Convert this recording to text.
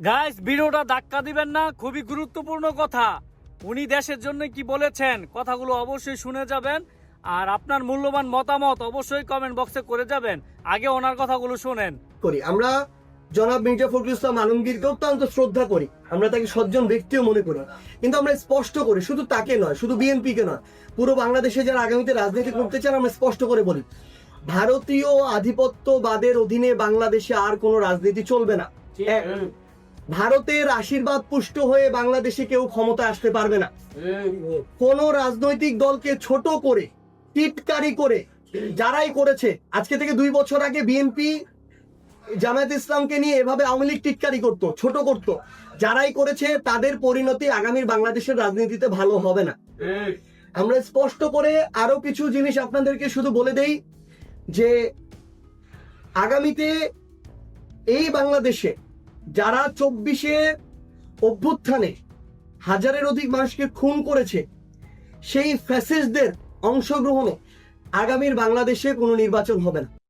Guys ভিডিওটা ধাক্কা দিবেন না খুবই গুরুত্বপূর্ণ কথা। উনি দেশের জন্য কি বলেছেন কথাগুলো অবশ্যই শুনে যাবেন। আর আপনার মূল্যবান মতামত অবশ্যই কমেন্ট বক্সে করে যাবেন। আগে ওনার কথাগুলো শুনেন। করি। আমরা জনাব মির্জা ফখরুল ইসলাম আলমগীরকে অত্যন্ত শ্রদ্ধা করি। আমরা তাকে সজ্জন ব্যক্তিও মনে করি। কিন্তু আমরা স্পষ্ট করি শুধু তাকে নয় শুধু বিএনপি কে নয়। পুরো বাংলাদেশে যারা আগামীতে রাজনীতি করতে চান আমরা স্পষ্ট করে বলি। ভারতীয় আধিপত্যবাদের অধীনে বাংলাদেশে আর কোনো রাজনীতি চলবে না। ভারতের আশীর্বাদ পুষ্ট হয়ে বাংলাদেশে কেউ ক্ষমতা আসতে পারবে না। কোন রাজনৈতিক দলকে ছোট করে, টিটকারি করে যারাই করেছে, আজকে থেকে দুই বছর আগে বিএনপি জামায়াত ইসলামকে নিয়ে এভাবে আওয়ামী লীগ টিটকারি করতো, ছোট করতো। যারাই করেছে, তাদের পরিণতি আগামীর বাংলাদেশের রাজনীতিতে ভালো হবে না। আমরা স্পষ্ট করে আরও কিছু জিনিস আপনাদেরকে শুধু বলে দেই, যে আগামীতে এই বাংলাদেশে যারা চব্বিশে অভ্যুত্থানে হাজারের অধিক মানুষকে খুন করেছে, সেই ফ্যাসিস্টদের অংশগ্রহণে আগামীর বাংলাদেশে কোনো নির্বাচন হবে না।